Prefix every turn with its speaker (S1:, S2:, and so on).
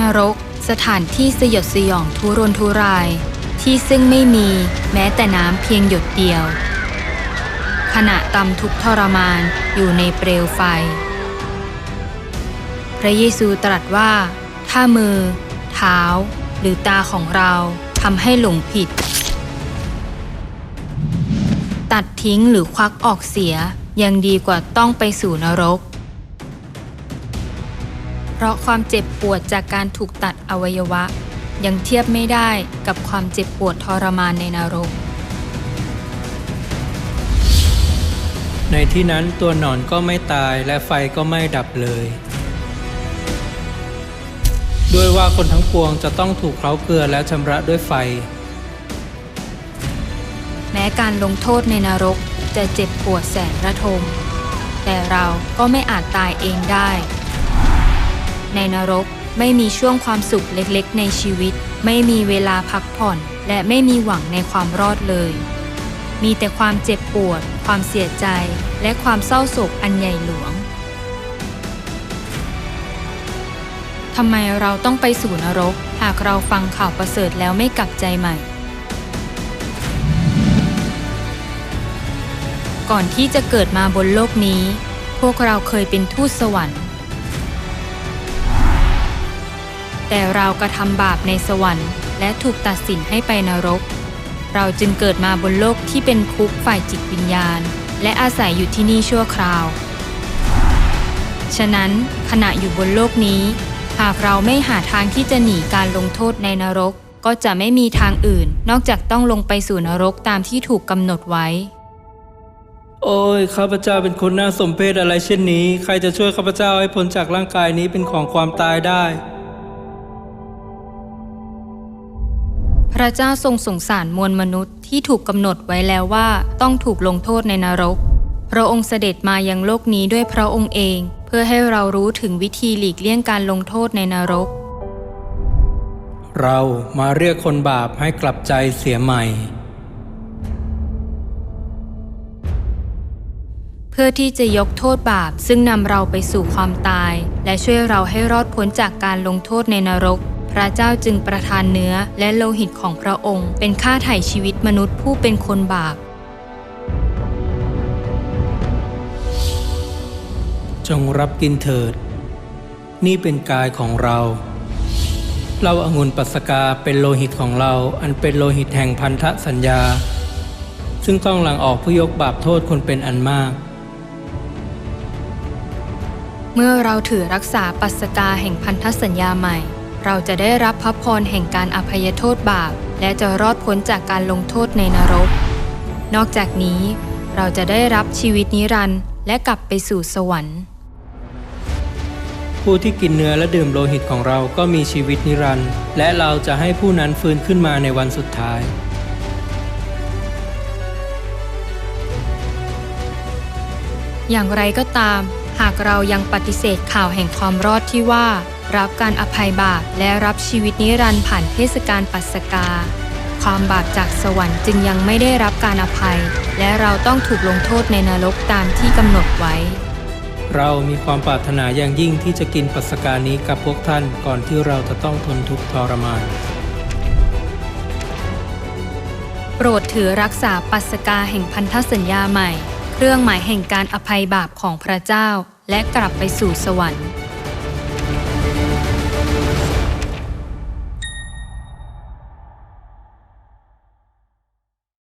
S1: นรก สถานที่สยดสยองทุรนทุราย ที่ซึ่งไม่มีแม้แต่น้ำเพียงหยดเดียว ขณะตำทุกทรมานอยู่ในเปลวไฟ พระเยซูตรัสว่า ถ้ามือ เท้า หรือตาของเราทำให้หลงผิด ตัดทิ้งหรือควักออกเสียยังดีกว่าต้องไปสู่นรก ราะความเจ็บปวดจากการถูกตัดอวัยวะ ยังเทียบไม่ได้กับความเจ็บปวดทรมานในนรก
S2: ในที่นั้นตัวหนอนก็ไม่ตายและไฟก็ไม่ดับเลย ด้วยว่าคนทั้งปวงจะต้องถูกเคล้าเกลือและชำระด้วยไฟ
S1: แม้การลงโทษในนรกจะเจ็บปวดแสนระทม แต่เราก็ไม่อาจตายเองได้ ในนรก ไม่มีช่วงความสุขเล็กๆ ในชีวิต ไม่มีเวลาพักผ่อน และไม่มีหวังในความรอดเลย มีแต่ความเจ็บปวด ความเสียใจ และความเศร้าโศกอันใหญ่หลวงทำไมเราต้องไปสู่นรก หากเราฟังข่าวประเสริฐแล้วไม่กลับใจใหม่ ก่อนที่จะเกิดมาบนโลกนี้ พวกเราเคยเป็นทูตสวรรค์ แต่เรากระทำบาปในสวรรค์ และถูกตัดสินให้ไปนรก เราจึงเกิดมาบนโลกที่เป็นคุกฝ่ายจิตวิญญาณ และอาศัยอยู่ที่นี่ชั่วคราว ฉะนั้นขณะอยู่บนโลกนี้ หากเราไม่หาทางที่จะหนีการลงโทษในนรก ก็จะไม่มีทางอื่น นอกจากต้องลงไปสู่นรกตามที่ถูกกำหนดไว้
S2: โอ้ยข้าพเจ้าเป็นคนน่าสมเพชอะไรเช่นนี้ ใครจะช่วยข้าพเจ้าให้พ้นจากร่างกายนี้เป็นของความตายได้
S1: พระเจ้าทรงสงสารมวลมนุษย์ที่ถูกกำหนดไว้แล้วว่าต้องถูกลงโทษในนรก พระองค์เสด็จมายังโลกนี้ด้วยพระองค์เอง เพื่อให้เรารู้ถึงวิธีหลีกเลี่ยงการลงโทษในนรก
S2: เรามาเรียกคนบาปให้กลับใจเสียใหม่
S1: เพื่อที่จะยกโทษบาปซึ่งนำเราไปสู่ความตาย และช่วยเราให้รอดพ้นจากการลงโทษในนรก พระเจ้าจึงประทานเนื้อและโลหิตของพระองค์ เป็นค่าไถ่ชีวิตมนุษย์ผู้เป็นคนบาป
S2: จงรับกินเถิด นี่เป็นกายของเรา เราอางุ่นปัสกาเป็นโลหิตของเราอันเป็นโลหิตแห่งพันธสัญญา ซึ่งต้องหลั่งออกเพื่อยกบาปโทษคนเป็นอันมาก
S1: เมื่อเราถือรักษาปัสกาแห่งพันธสัญญาใหม่ เราจะได้รับพระพรแห่งการอภัยโทษบาป และจะรอดพ้นจากการลงโทษในนรก นอกจากนี้ เราจะได้รับชีวิตนิรันดร์และกลับไปสู่สวรรค์
S2: ผู้ที่กินเนื้อและดื่มโลหิตของเราก็มีชีวิตนิรันดร์และเราจะให้ผู้นั้นฟื้นขึ้นมาในวันสุดท้าย
S1: อย่างไรก็ตาม หากเรายังปฏิเสธข่าวแห่งความรอดที่ว่า รับการอภัยบาปและรับชีวิตนิรันดร์ผ่านเทศกาลปัสกา ความบาปจากสวรรค์จึงยังไม่ได้รับการอภัย และเราต้องถูกลงโทษในนรกตามที่กำหนดไว้
S2: เรามีความปรารถนาอย่างยิ่งที่จะกินปัสกานี้กับพวกท่านก่อนที่เราจะต้องทนทุกข์ทรมาน
S1: โปรดถือรักษาปัสกาแห่งพันธสัญญาใหม่ เครื่องหมายแห่งการอภัยบาปของพระเจ้า และกลับไปสู่สวรรค์